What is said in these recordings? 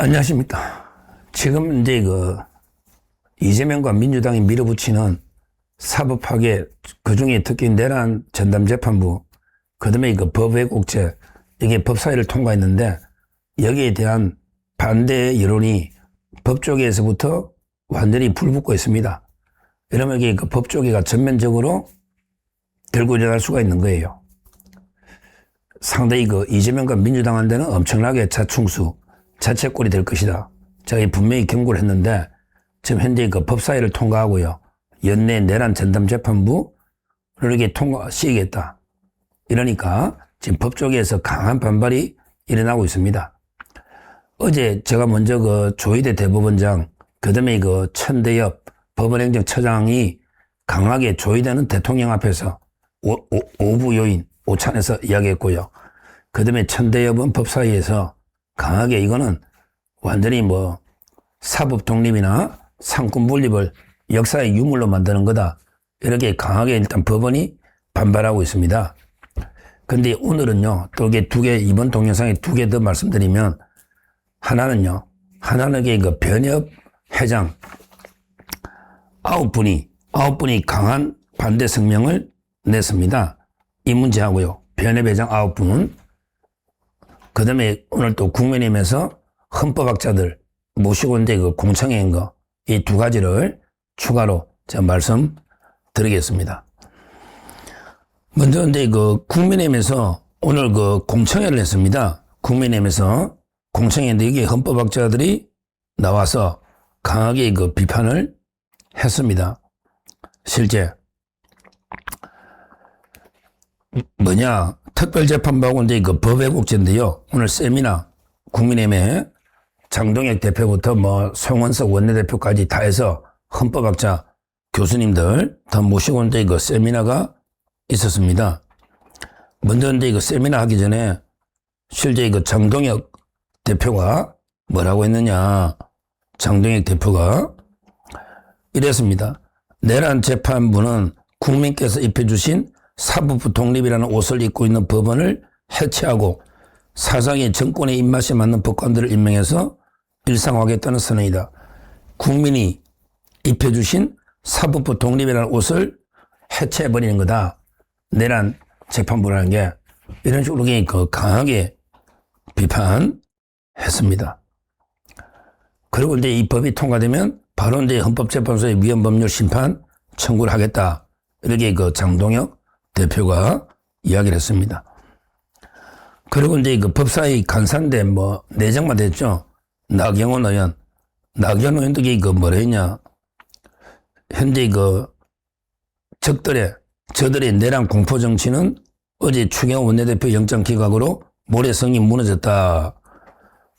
안녕하십니까. 지금 이제 그 이재명과 민주당이 밀어붙이는 사법 파괴 그 중에 특히 내란 전담 재판부 그다음에 그 법외국제 이게 법사위를 통과했는데 여기에 대한 반대 여론이 법조계에서부터 완전히 불붙고 있습니다. 이러면 이게 그 법조계가 전면적으로 들고 일어날 수가 있는 거예요. 상당히 그 이재명과 민주당한테는 엄청나게 자충수, 자책골이 될 것이다. 제가 분명히 경고를 했는데 지금 현재 그 법사위를 통과하고요. 연내 내란 전담 재판부 이렇게 통과 시키겠다. 이러니까 지금 법조계에서 강한 반발이 일어나고 있습니다. 어제 제가 먼저 그 조희대 대법원장 그다음에 그 천대엽 법원행정처장이 강하게 조희대는 대통령 앞에서 오, 오, 부 요인 오찬에서 이야기했고요. 그다음에 천대엽은 법사위에서 강하게 이거는 완전히 뭐 사법 독립이나 상권 분립을 역사의 유물로 만드는 거다. 이렇게 강하게 일단 법원이 반발하고 있습니다. 근데 오늘은요, 또 이게 두 개, 이번 동영상에 두 개 더 말씀드리면, 하나는요, 하나는 그 변협 회장 아홉 분이, 아홉 분이 강한 반대 성명을 냈습니다. 이 문제하고요. 변협 회장 아홉 분은, 그 다음에 오늘 또 국민의힘에서 헌법학자들 모시고 이제 그 공청회인 거, 이 두 가지를 추가로 제가 말씀 드리겠습니다. 먼저 이제 그 국민의힘에서 오늘 그 공청회를 했습니다. 국민의힘에서 공청회인데 이게 헌법학자들이 나와서 강하게 그 비판을 했습니다. 실제 뭐냐 특별재판부하고 이제 그 법외국제인데요. 오늘 세미나 국민의힘에 장동혁 대표부터 뭐 송원석 원내대표까지 다 해서 헌법학자 교수님들 다 모시고 이제 그 세미나가 있었습니다. 먼저 이제 그 세미나 하기 전에 실제 그 장동혁 대표가 뭐라고 했느냐. 장동혁 대표가 이랬습니다. 내란 재판부는 국민께서 입혀주신 사법부 독립이라는 옷을 입고 있는 법원을 해체하고 사상의 정권의 입맛에 맞는 법관들을 임명해서 일상화하겠다는 선언이다. 국민이 입혀주신 사법부 독립이라는 옷을 해체해버리는 거다. 내란 재판부라는 게 이런 식으로 그 강하게 비판했습니다. 그리고 이제 이 법이 통과되면 바로 이제 헌법재판소에 위헌 법률 심판 청구를 하겠다. 이렇게 그 장동혁 대표가 이야기를 했습니다. 그리고 이제 그 법사위 간사인데 뭐 내정만 됐죠. 나경원 의원. 나경원 의원도 그 뭐라 했냐. 현재 그 적들의 저들의 내란 공포 정치는 어제 추경 원내대표 영장 기각으로 모래성이 무너졌다.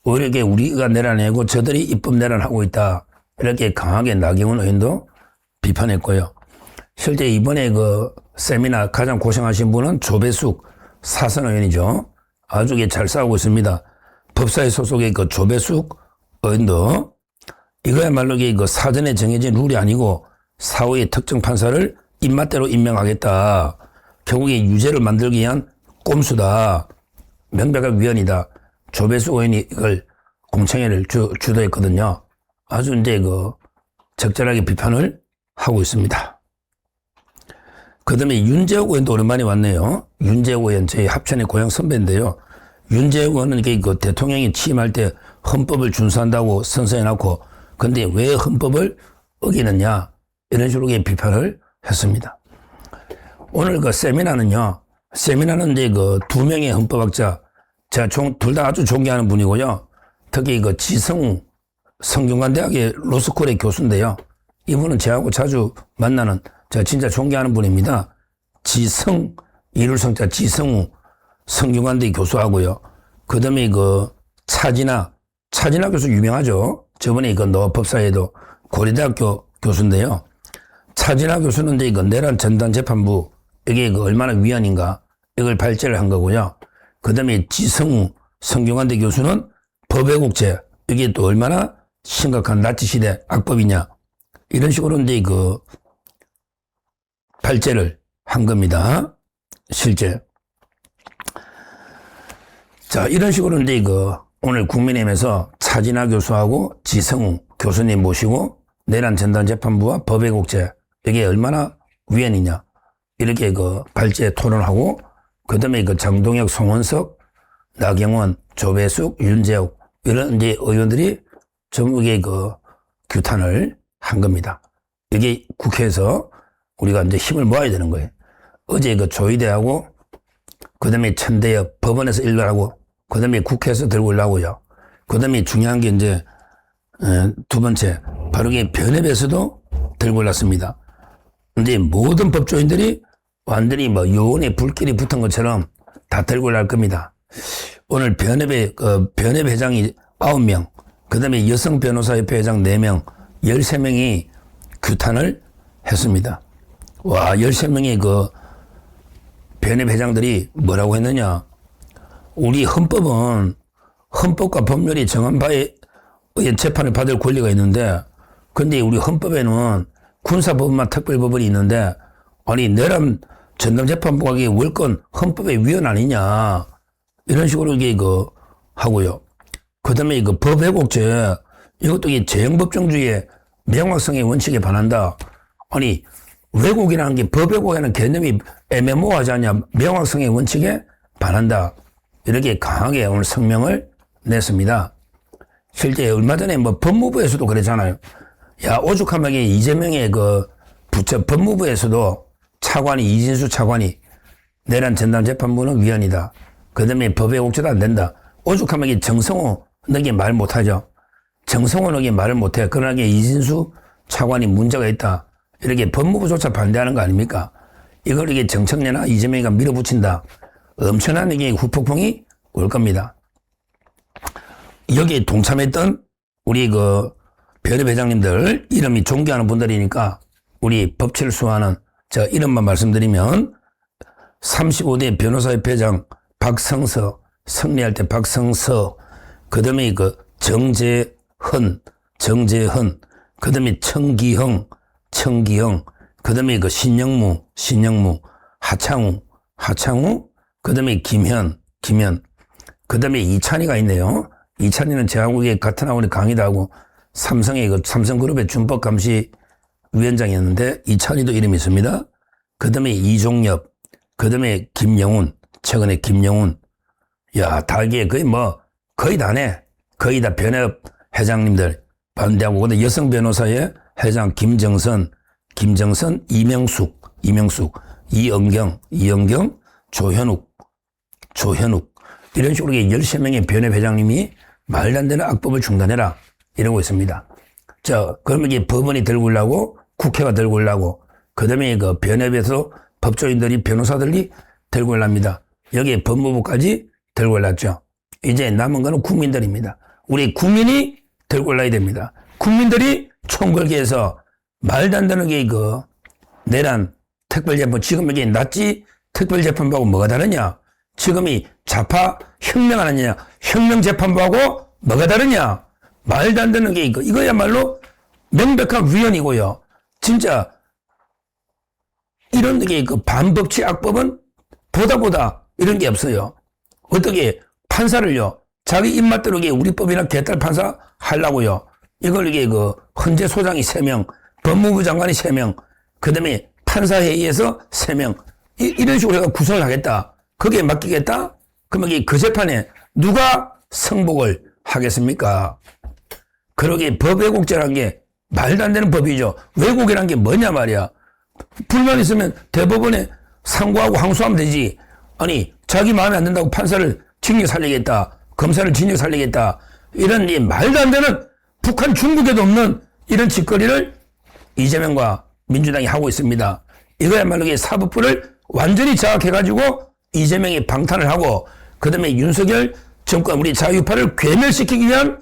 오히려 우리가 내란내고 저들이 입법 내란하고 있다. 이렇게 강하게 나경원 의원도 비판했고요. 실제 이번에 그 세미나 가장 고생하신 분은 조배숙 사선 의원이죠. 아주 잘 싸우고 있습니다. 법사위 소속의 그 조배숙 의원도 이거야말로 그 사전에 정해진 룰이 아니고 사후의 특정 판사를 입맛대로 임명하겠다. 결국에 유죄를 만들기 위한 꼼수다. 명백한 위헌이다. 조배수 의원이 이걸 공청회를 주, 주도했거든요. 아주 이제 그 적절하게 비판을 하고 있습니다. 그 다음에 윤재욱 의원도 오랜만에 왔네요. 윤재욱 의원, 저희 합천의 고향 선배인데요. 윤재욱 의원은 그 대통령이 취임할 때 헌법을 준수한다고 선서해놓고, 근데 왜 헌법을 어기느냐, 이런 식으로 비판을 했습니다. 오늘 그 세미나는요, 세미나는 이제 그 두 명의 헌법학자, 제가 둘 다 아주 존경하는 분이고요. 특히 그 지성우 성균관대학의 로스쿨의 교수인데요. 이분은 저하고 자주 만나는 제가 진짜 존경하는 분입니다. 지성, 이룰성자 지성우 성균관대 교수하고요. 그 다음에 그 차진아, 차진아 교수 유명하죠. 저번에 그 노법사에도 고려대학교 교수인데요. 차진아 교수는 이제 이거 내란 전단 재판부 이게 그 얼마나 위헌인가 이걸 발제를 한 거고요. 그 다음에 지성우 성균관대 교수는 법외국제 이게 또 얼마나 심각한 나치 시대 악법이냐 이런 식으로 이제 그 발제를 한 겁니다. 실제. 자, 이런 식으로 이제 그 오늘 국민의힘에서 사진아 교수하고 지성우 교수님 모시고 내란 전단 재판부와 법외국제 이게 얼마나 위헌이냐 이렇게 그 발제 토론하고 그다음에 그 장동혁, 송원석, 나경원, 조배숙, 윤재욱 이런 이제 의원들이 이게 그 규탄을 한 겁니다. 이게 국회에서 우리가 이제 힘을 모아야 되는 거예요. 어제 그 조희대하고 그 다음에 천대엽 법원에서 일관하고 그 다음에 국회에서 들고 올라오고요. 그 다음에 중요한 게 이제 에, 두 번째 바로 이게 변협에서도 들고 올랐습니다. 근데 모든 법조인들이 완전히 뭐 요원의 불길이 붙은 것처럼 다 들고 올라올 겁니다. 오늘 변협의 그 변협 회장이 9명, 그 다음에 여성 변호사협회 회장 4명, 13명이 규탄을 했습니다. 와, 13명의 그 변협 회장들이 뭐라고 했느냐? 우리 헌법은 헌법과 법률이 정한 바에 의한 재판을 받을 권리가 있는데, 근데 우리 헌법에는 군사법원만 특별법원이 있는데, 아니, 내란 전담재판부가 이게 월권 헌법의 위헌 아니냐. 이런 식으로 이게 그 하고요. 그 다음에 그 법회국제, 이것도 이 재형법정주의의 명확성의 원칙에 반한다. 아니, 왜곡이라는 게 법외국에는 개념이 애매모호하지 않냐. 명확성의 원칙에 반한다. 이렇게 강하게 오늘 성명을 냈습니다. 실제 얼마 전에 뭐 법무부에서도 그랬잖아요. 야, 오죽하면 이재명의 그 부처 법무부에서도 차관이, 이진수 차관이 내란 전담 재판부는 위헌이다. 그 다음에 법의 옥죄도 안 된다. 오죽하면 정성호 너게 말 못하죠. 정성호 너게 말을 못해. 그러나 이진수 차관이 문제가 있다. 이렇게 법무부조차 반대하는 거 아닙니까? 이걸 이게 정청래나 이재명이가 밀어붙인다. 엄청난 이게 후폭풍이 올 겁니다. 여기에 동참했던 우리 그 별의 회장님들 이름이 존경하는 분들이니까 우리 법치를 수호하는 저 이름만 말씀드리면 35대 변호사협회장 박성서 승리할 때 박성서 그다음에 그 정재헌 정재헌 그다음에 청기형 청기형 그다음에 그 신영무 신영무 하창우 하창우 그 다음에 김현 김현 그 다음에 이찬이가 있네요. 이찬이는 제하고 같은 학원에 강의도 하고 삼성의 그 삼성그룹의 준법 감시 위원장이었는데 이찬이도 이름이 있습니다. 그 다음에 이종엽, 그 다음에 김영훈, 최근에 김영훈. 야, 달기에 거의 뭐 거의 다네. 거의 다 변협 회장님들 반대하고 근데 여성 변호사의 회장 김정선, 김정선, 이명숙, 이명숙, 이은경, 이은경, 조현욱, 조현욱 이런 식으로 13명의 변협 회장님이 말도 안 되는 악법을 중단해라 이러고 있습니다. 자, 그러면 이게 법원이 들고 오려고 국회가 들고 오려고 그 다음에 그 변협에서 법조인들이 변호사들이 들고 올랍니다. 여기에 법무부까지 들고 올랐죠. 이제 남은 거는 국민들입니다. 우리 국민이 들고 올라야 됩니다. 국민들이 총궐기에서 말도 안 되는 게그 내란 특별재판 지금 이게 낫지 특별 재판부하고 뭐가 다르냐? 지금이 좌파 혁명 하느냐? 혁명 재판부하고 뭐가 다르냐? 말도 안 되는 게 이거 이거야말로 명백한 위헌이고요. 진짜 이런 게 그 반법치 악법은 보다 보다 이런 게 없어요. 어떻게 판사를요 자기 입맛대로 우리 법이나 개딸 판사 하려고요. 이걸 이게 그 헌재 소장이 세 명, 법무부 장관이 세 명, 그 다음에 판사회의에서 세 명, 이런 식으로 해가 구성을 하겠다. 거기에 맡기겠다? 그러면 이게 그 재판에 누가 승복을 하겠습니까? 그러게 법외국제라는 게 말도 안 되는 법이죠. 외국이란 게 뭐냐 말이야. 불만 있으면 대법원에 상고하고 항소하면 되지. 아니, 자기 마음에 안 든다고 판사를 징역 살리겠다. 검사를 징역 살리겠다. 이런 이 말도 안 되는 북한 중국에도 없는 이런 짓거리를 이재명과 민주당이 하고 있습니다. 이거야말로 사법부를 완전히 장악해가지고 이재명이 방탄을 하고 그 다음에 윤석열 정권 우리 자유파를 괴멸시키기 위한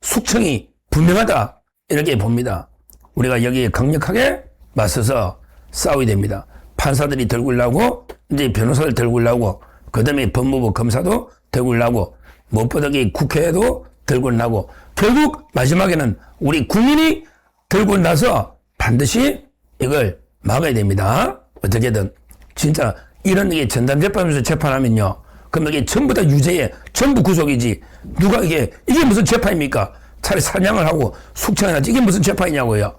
숙청이 분명하다. 이렇게 봅니다. 우리가 여기에 강력하게 맞서서 싸워야 됩니다. 판사들이 들고 올라고 이제 변호사들 들고 올라고 그 다음에 법무부 검사도 들고 올라고 무엇보다 국회에도 들고 나고 결국 마지막에는 우리 국민이 들고 나서 반드시 이걸 막아야 됩니다. 어떻게든 진짜 이런 게 전담 재판에서 재판하면요 그럼 이게 전부 다 유죄에 전부 구속이지. 누가 이게, 이게 무슨 재판입니까? 차라리 사냥을 하고 숙청을 하지. 이게 무슨 재판이냐고요.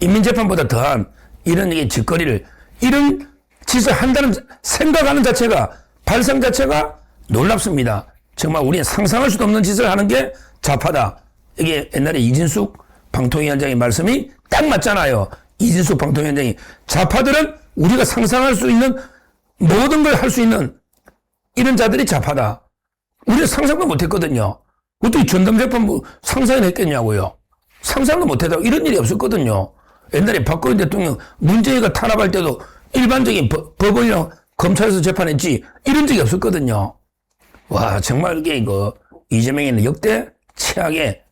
인민재판보다 더한 이런 이게 짓거리를, 이런 짓을 한다는 생각하는 자체가, 발상 자체가 놀랍습니다. 정말 우리는 상상할 수도 없는 짓을 하는 게 좌파다. 이게 옛날에 이진숙 방통위원장의 말씀이 딱 맞잖아요. 이진숙 방통위원장이 좌파들은 우리가 상상할 수 있는 모든 걸 할 수 있는 이런 자들이 좌파다. 우리가 상상도 못했거든요. 어떻게 전담재판 뭐 상상을 했겠냐고요. 상상도 못했다고 이런 일이 없었거든요. 옛날에 박근혜 대통령 문재인가 탄압할 때도 일반적인 법- 법원이랑 검찰에서 재판했지 이런 적이 없었거든요. 와 정말 이게 이거 이재명이는 역대 최악의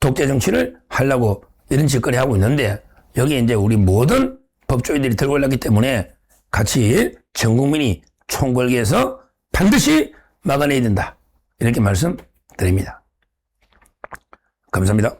독재 정치를 하려고 이런 짓거리 하고 있는데 여기 이제 우리 모든 법조인들이 들고 올랐기 때문에 같이 전 국민이 총궐기에서 반드시 막아내야 된다. 이렇게 말씀드립니다. 감사합니다.